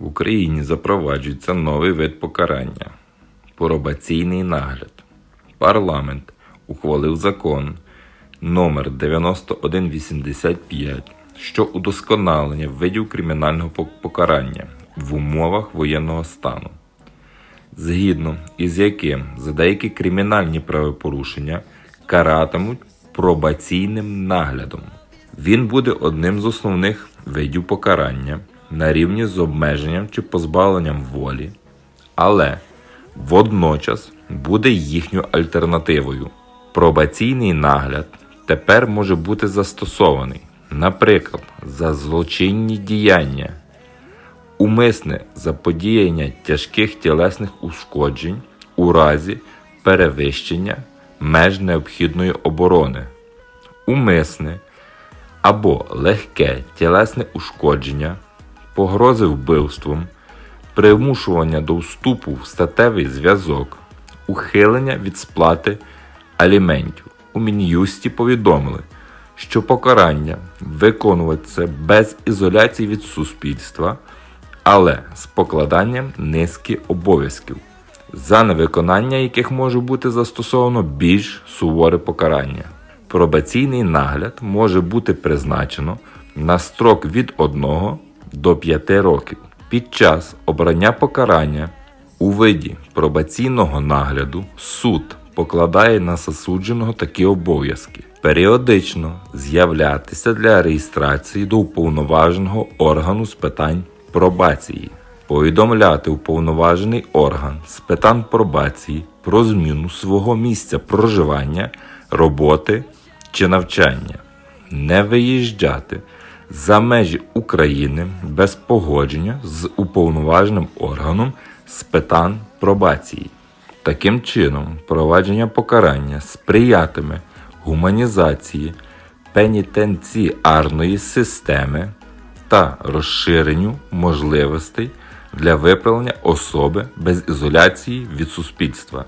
В Україні запроваджується новий вид покарання пробаційний нагляд. Парламент ухвалив закон номер 9185 що удосконалення видів кримінального покарання в умовах воєнного стану, згідно із яким за деякі кримінальні правопорушення каратимуть пробаційним наглядом. Він буде одним з основних видів покарання на рівні з обмеженням чи позбавленням волі, але водночас буде їхньою альтернативою. Пробаційний нагляд тепер може бути застосований, наприклад, за злочинні діяння, умисне заподіяння тяжких тілесних ушкоджень у разі перевищення меж необхідної оборони, умисне або легке тілесне ушкодження, погрози вбивством, примушування до вступу в статевий зв'язок, ухилення від сплати аліментів. У Мін'юсті повідомили, що покарання виконуватиметься без ізоляції від суспільства, але з покладанням низки обов'язків, за невиконання яких може бути застосовано більш суворе покарання. Пробаційний нагляд може бути призначено на строк від 1 до 5 років. Під час обрання покарання у виді пробаційного нагляду суд покладає на засудженого такі обов'язки: періодично з'являтися для реєстрації до уповноваженого органу з питань пробації, повідомляти уповноважений орган з питань пробації про зміну свого місця проживання, роботи чи навчання, не виїжджати за межі України без погодження з уповноваженим органом з питань пробації. Таким чином, провадження покарання сприятиме гуманізації пенітенціарної системи та розширенню можливостей для виправлення особи без ізоляції від суспільства.